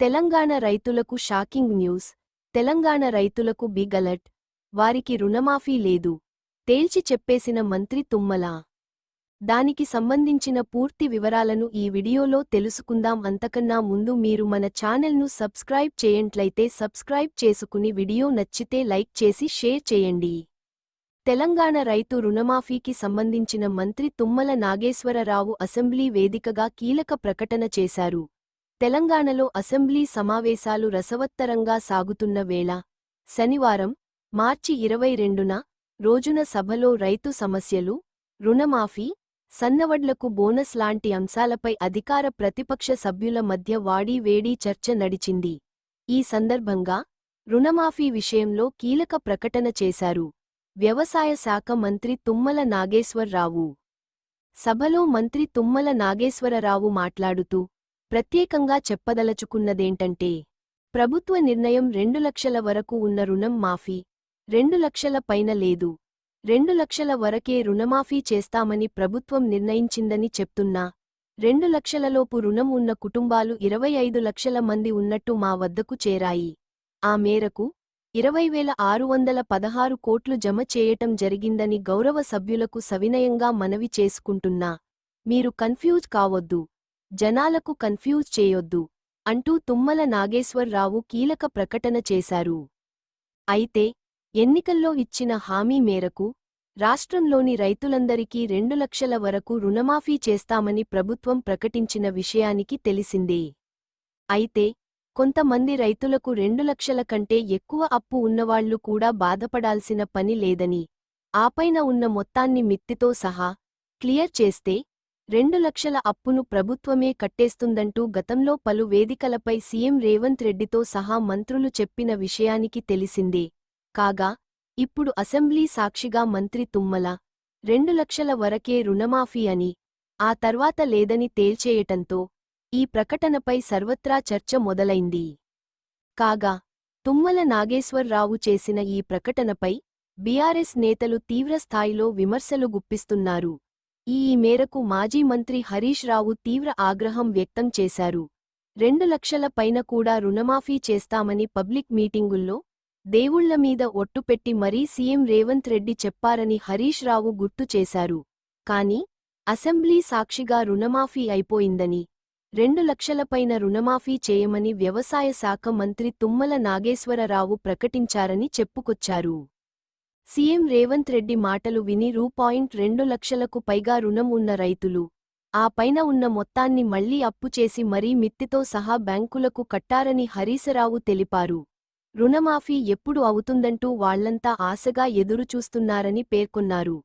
తెలంగాణ రైతులకు shocking news. Telangana రైతులకు big alert. వారికి రుణమాఫీ లేదు. తేల్చి చెప్పేసిన మంత్రి తుమ్మల. దానికి సంబంధించిన పూర్తి వివరాలను ఈ వీడియోలో తెలుసుకుందాం. అంతకన్నా ముందు మీరు మన ఛానల్ను సబ్స్క్రైబ్ చేయంట్లయితే సబ్స్క్రైబ్ చేసుకుని వీడియో నచ్చితే లైక్ చేసి షేర్ చేయండి. తెలంగాణ రైతు రుణమాఫీకి సంబంధించిన మంత్రి తుమ్మల నాగేశ్వరరావు అసెంబ్లీ వేదికగా కీలక ప్రకటన చేశారు. తెలంగాణలో అసెంబ్లీ సమావేశాలు రసవత్తరంగా సాగుతున్న వేళ శనివారం మార్చి ఇరవై రెండున రోజున సభలో రైతు సమస్యలు రుణమాఫీ సన్నవడ్లకు బోనస్ లాంటి అంశాలపై అధికార ప్రతిపక్ష సభ్యుల మధ్య వాడీవేడీ చర్చ నడిచింది. ఈ సందర్భంగా రుణమాఫీ విషయంలో కీలక ప్రకటన చేశారు. వ్యవసాయ శాఖ మంత్రి తుమ్మల నాగేశ్వరరావు. సభలో మంత్రి తుమ్మల నాగేశ్వరరావు మాట్లాడుతూ ప్రత్యేకంగా చెప్పదలచుకున్నదేంటంటే ప్రభుత్వ నిర్ణయం రెండు లక్షల వరకు ఉన్న రుణం మాఫీ రెండు లక్షల పైన లేదు. రెండు లక్షల వరకే రుణమాఫీ చేస్తామని ప్రభుత్వం నిర్ణయించిందని చెప్తున్నా రెండు లక్షలలోపు రుణం ఉన్న కుటుంబాలు ఇరవై ఐదు లక్షల మంది ఉన్నట్టు మా వద్దకు చేరాయి. ఆ మేరకు ఇరవై వేల ఆరు వందల పదహారు కోట్లు జమ చేయటం జరిగిందని గౌరవ సభ్యులకు సవినయంగా మనవి చేసుకుంటున్నా మీరు కన్ఫ్యూజ్ కావొద్దు. జనాలకు కన్ఫ్యూజ్ చేయొద్దు అంటూ తుమ్మల నాగేశ్వరరావు కీలక ప్రకటన చేశారు. అయితే ఎన్నికల్లో ఇచ్చిన హామీ మేరకు రాష్ట్రంలోని రైతులందరికీ రెండు లక్షల వరకు రుణమాఫీ చేస్తామని ప్రభుత్వం ప్రకటించిన విషయానికి తెలిసిందే. అయితే కొంతమంది రైతులకు రెండు లక్షల కంటే ఎక్కువ అప్పు ఉన్నవాళ్ళు కూడా బాధపడాల్సిన పని లేదని ఆపైన ఉన్న మొత్తాన్ని మిత్తితో సహా క్లియర్ చేస్తే రెండు లక్షల అప్పును ప్రభుత్వమే కట్టేస్తుందంటూ గతంలో పలు వేదికలపై సీఎం రేవంత్ రెడ్డితో సహా మంత్రులు చెప్పిన విషయానికి తెలిసిందే. కాగా ఇప్పుడు అసెంబ్లీ సాక్షిగా మంత్రి తుమ్మల రెండు లక్షల వరకే రుణమాఫీ అని ఆ తర్వాత లేదని తేల్చేయటంతో ఈ ప్రకటనపై సర్వత్రా చర్చ మొదలైంది. కాగా తుమ్మల నాగేశ్వరరావు చేసిన ఈ ప్రకటనపై బీఆర్ఎస్ నేతలు తీవ్రస్థాయిలో విమర్శలు గుప్పిస్తున్నారు. ఈ మేరకు మాజీ మంత్రి హరీష్ రావు తీవ్ర ఆగ్రహం వ్యక్తం చేశారు. రెండు లక్షల పైన కూడా రుణమాఫీ చేస్తామని పబ్లిక్ మీటింగుల్లో దేవుళ్ళ మీద ఒట్టుపెట్టి మరీ సీఎం రేవంత్ రెడ్డి చెప్పారని హరీష్ రావు గుర్తు చేశారు. కాని అసెంబ్లీ సాక్షిగా రుణమాఫీ అయిపోయిందని రెండు లక్షలపైన రుణమాఫీ చేయమని వ్యవసాయ శాఖ మంత్రి తుమ్మల నాగేశ్వరరావు ప్రకటించారని చెప్పుకొచ్చారు. సీఎం రేవంత్ రెడ్డి మాటలు విని రూ పాయింట్ రెండు లక్షలకు పైగా రుణం ఉన్న రైతులు. ఆ పైన ఉన్న మొత్తాన్ని మళ్ళీ అప్పు చేసి మరీ మిత్తితో సహా బ్యాంకులకు కట్టారని హరీశరావు తెలిపారు. రుణమాఫీ ఎప్పుడు అవుతుందంటూ వాళ్ళంతా ఆశగా ఎదురుచూస్తున్నారని పేర్కొన్నారు.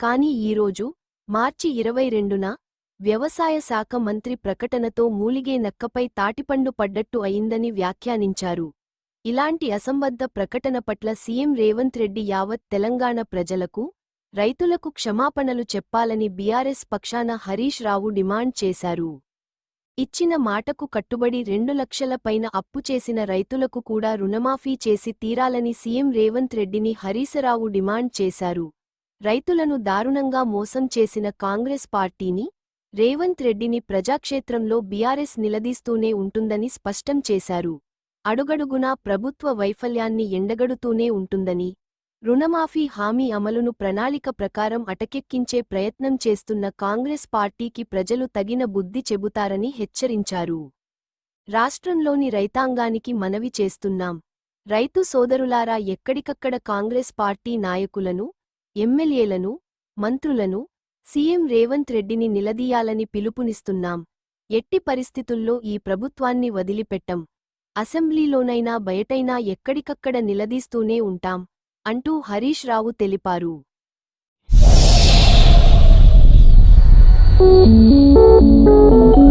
కాని ఈరోజు మార్చి ఇరవై రెండున వ్యవసాయ శాఖ మంత్రి ప్రకటనతో మూలిగే నక్కపై తాటిపండు పడ్డట్టు అయిందని వ్యాఖ్యానించారు. ఇలాంటి అసంబద్ధ ప్రకటన పట్ల సీఎం రేవంత్ రెడ్డి యావత్ తెలంగాణ ప్రజలకు రైతులకు క్షమాపణలు చెప్పాలని బీఆర్ఎస్ పక్షాన హరీష్ రావు డిమాండ్ చేశారు. ఇచ్చిన మాటకు కట్టుబడి రెండు లక్షల పైన అప్పు చేసిన రైతులకు కూడా రుణమాఫీ చేసి తీరాలని సీఎం రేవంత్ రెడ్డిని హరీశరావు డిమాండ్ చేశారు. రైతులను దారుణంగా మోసం చేసిన కాంగ్రెస్ పార్టీని రేవంత్ రెడ్డిని ప్రజాక్షేత్రంలో బీఆర్ఎస్ నిలదీస్తూనే ఉంటుందని స్పష్టం చేశారు. అడుగడుగునా ప్రభుత్వ వైఫల్యాన్ని ఎండగడుతూనే ఉంటుందని రుణమాఫీ హామీ అమలును ప్రణాళిక ప్రకారం అటకెక్కించే ప్రయత్నం చేస్తున్న కాంగ్రెస్ పార్టీకి ప్రజలు తగిన బుద్ధి చెబుతారని హెచ్చరించారు. రాష్ట్రంలోని రైతాంగానికి మనవి చేస్తున్నాం. రైతు సోదరులారా ఎక్కడికక్కడ కాంగ్రెస్ పార్టీ నాయకులను ఎమ్మెల్యేలను మంత్రులను సీఎం రేవంత్ రెడ్డిని నిలదీయాలని పిలుపునిస్తున్నాం. ఎట్టి పరిస్థితుల్లో ఈ ప్రభుత్వాన్ని వదిలిపెట్టం. అసెంబ్లీలోనైనా బయటైనా ఎక్కడికక్కడ నిలదీస్తూనే ఉంటాం అంటూ హరీష్ రావు తెలిపారు Thank you.